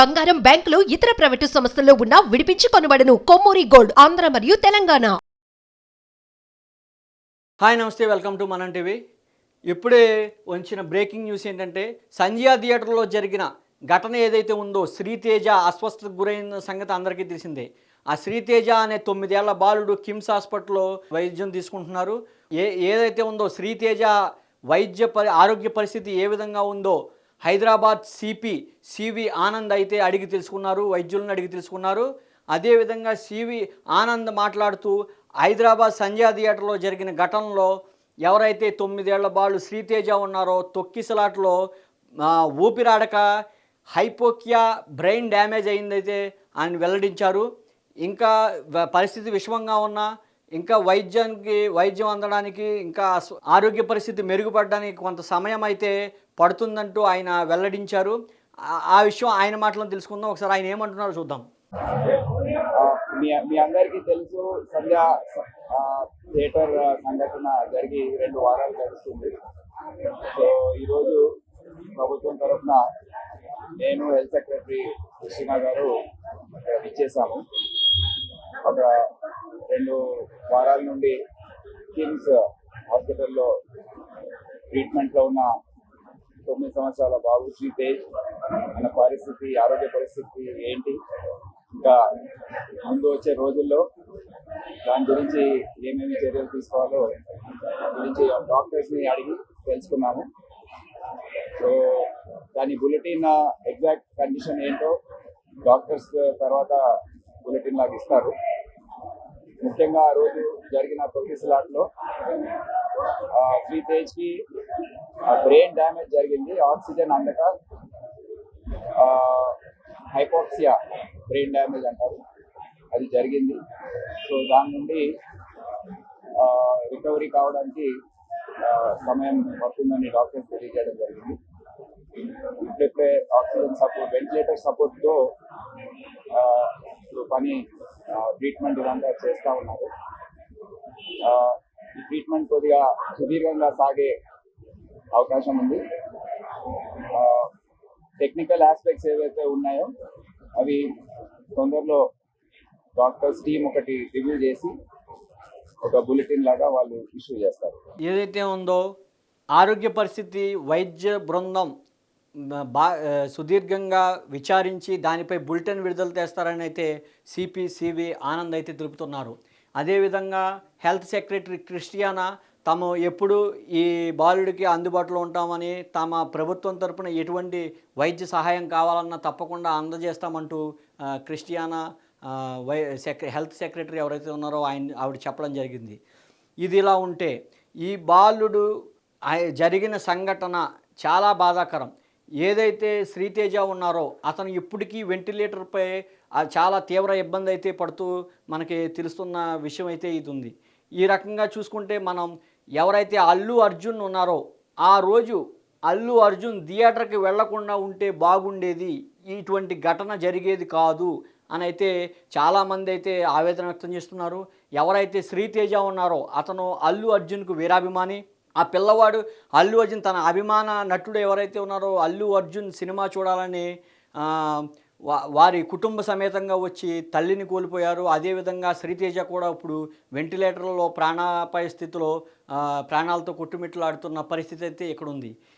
బంగారం బ్యాంకులు ఇతర ప్రైవేటు సంస్థల్లో ఉన్న విడిపించి కొనబడను. కొమ్మూరి గోల్డ్ ఆంధ్ర మరియు తెలంగాణ. హాయ్ నమస్తే. Welcome to Manam TV. ఇప్పుడే వచ్చిన బ్రేకింగ్ న్యూస్ ఏంటంటే సంధ్యా థియేటర్లో జరిగిన ఘటన ఏదైతే ఉందో శ్రీతేజ అస్వస్థతకు గురైన సంగతి అందరికీ తెలిసిందే. ఆ శ్రీతేజ అనే తొమ్మిదేళ్ళ బాలుడు కిమ్స్ హాస్పిటల్లో వైద్యం తీసుకుంటున్నారు. ఏ ఏదైతే ఉందో శ్రీతేజ వైద్య పరి ఆరోగ్య పరిస్థితి ఏ విధంగా ఉందో హైదరాబాద్ సిపి సివి ఆనంద్ అయితే అడిగి తెలుసుకున్నారు వైద్యులను అడిగి తెలుసుకున్నారు. అదేవిధంగా సివి ఆనంద్ మాట్లాడుతూ హైదరాబాద్ సంధ్యా థియేటర్లో జరిగిన ఘటనలో ఎవరైతే తొమ్మిదేళ్ళ బాలు శ్రీతేజ ఉన్నారో తొక్కిసలాట్లో ఊపిరాడక హైపోకియా బ్రెయిన్ డ్యామేజ్ అయిందైతే ఆయన వెల్లడించారు. ఇంకా పరిస్థితి విషమంగా ఉన్నా ఇంకా వైద్యానికి వైద్యం అందడానికి ఇంకా ఆరోగ్య పరిస్థితి మెరుగుపడడానికి కొంత సమయం అయితే పడుతుందంటూ ఆయన వెల్లడించారు. ఆ- విషయం ఆయన మాటలను తెలుసుకుందాం. ఒకసారి ఆయన ఏమంటున్నారో చూద్దాం. మీ అందరికీ తెలుసు సంధ్య థియేటర్ సంఘటన జరిగి రెండు వారాలు జరుగుతుంది సో ఈరోజు ప్రభుత్వం తరఫున నేను హెల్త్ సెక్రటరీ కృష్ణ గారు ఇచ్చేసాము ఒక రెండు వారాల నుండి కిమ్స్ హాస్పిటల్లో ట్రీట్మెంట్లో ఉన్న తొమ్మిది సంవత్సరాల బాబు తేజ్ మన పరిస్థితి ఆరోగ్య పరిస్థితి ఏంటి? ఇంకా ముందు వచ్చే రోజుల్లో దాని గురించి ఏమేమి చర్యలు తీసుకోవాలో దాని గురించి డాక్టర్స్ని అడిగి తెలుసుకున్నాము. సో దాని బులెటిన్ ఎగ్జాక్ట్ కండిషన్ ఏంటో డాక్టర్స్ తర్వాత బులెటిన్ లాగా ఇస్తారు. ముఖ్యంగా ఆ రోజు జరిగిన తొక్కిసలాట్లో ఆ, శ్రీ బ్రెయిన్ డ్యామేజ్ జరిగింది ఆక్సిజన్ అందక హైపోక్సియా బ్రెయిన్ డ్యామేజ్ అంటారు అది జరిగింది. సో దాని నుండి రికవరీ కావడానికి సమయం పడుతుందని డాక్టర్స్ తెలియజేయడం జరిగింది. ఇప్పుడిప్పుడే ఆక్సిజన్ సపోర్ట్ వెంటిలేటర్ సపోర్ట్తో ఇప్పుడు పని ట్రీట్మెంట్ ఇదంతా చేస్తూ ఉన్నారు. ఈ ట్రీట్మెంట్ కొద్దిగా సుదీర్ఘంగా సాగే అవకాశం ఉంది. టెక్నికల్ ఆస్పెక్ట్స్ ఏవైతే ఉన్నాయో అవి తొందరలో డాక్టర్స్ టీమ్ ఒకటి రివ్యూ చేసి ఒక బులెటిన్ లాగా వాళ్ళు ఇష్యూ చేస్తారు. ఏదైతే ఉందో ఆరోగ్య పరిస్థితి వైద్య బృందం బా సుదీర్ఘంగా విచారించి దానిపై బులెటిన్ విడుదల చేస్తారని అయితే సిపి సివి ఆనంద్ అయితే తెలుపుతున్నారు. అదేవిధంగా హెల్త్ సెక్రటరీ క్రిస్టియానా తాము ఎప్పుడు ఈ బాలుడికి అందుబాటులో ఉంటామని తమ ప్రభుత్వం తరపున ఎటువంటి వైద్య సహాయం కావాలన్నా తప్పకుండా అందజేస్తామంటూ క్రిస్టియానా వై సెక్ర హెల్త్ సెక్రటరీ ఎవరైతే ఉన్నారో ఆయన ఆవిడ చెప్పడం జరిగింది. ఇది ఇలా ఉంటే ఈ బాలుడు జరిగిన సంఘటన చాలా బాధాకరం. ఏదైతే శ్రీతేజ ఉన్నారో అతను ఇప్పటికీ వెంటిలేటర్పై చాలా తీవ్ర ఇబ్బంది అయితే పడుతూ మనకి తెలుస్తున్న విషయం అయితే ఇది ఉంది ఈ రకంగా చూసుకుంటే మనం ఎవరైతే అల్లు అర్జున్ ఉన్నారో ఆ రోజు అల్లు అర్జున్ థియేటర్కి వెళ్ళకుండా ఉంటే బాగుండేది ఇటువంటి ఘటన జరిగేది కాదు అని అయితే చాలామంది అయితే ఆవేదన వ్యక్తం చేస్తున్నారు. ఎవరైతే శ్రీతేజ ఉన్నారో అతను అల్లు అర్జున్కు వీరాభిమాని ఆ పిల్లవాడు అల్లు అర్జున్ తన అభిమాన నటుడు ఎవరైతే ఉన్నారో అల్లు అర్జున్ సినిమా చూడాలని వారి కుటుంబ సమేతంగా వచ్చి తల్లిని కోల్పోయారు. అదేవిధంగా శ్రీతేజ కూడా ఇప్పుడు వెంటిలేటర్లో ప్రాణాపాయ స్థితిలో ప్రాణాలతో కొట్టుమిట్లాడుతున్న పరిస్థితి అయితే ఇక్కడ ఉంది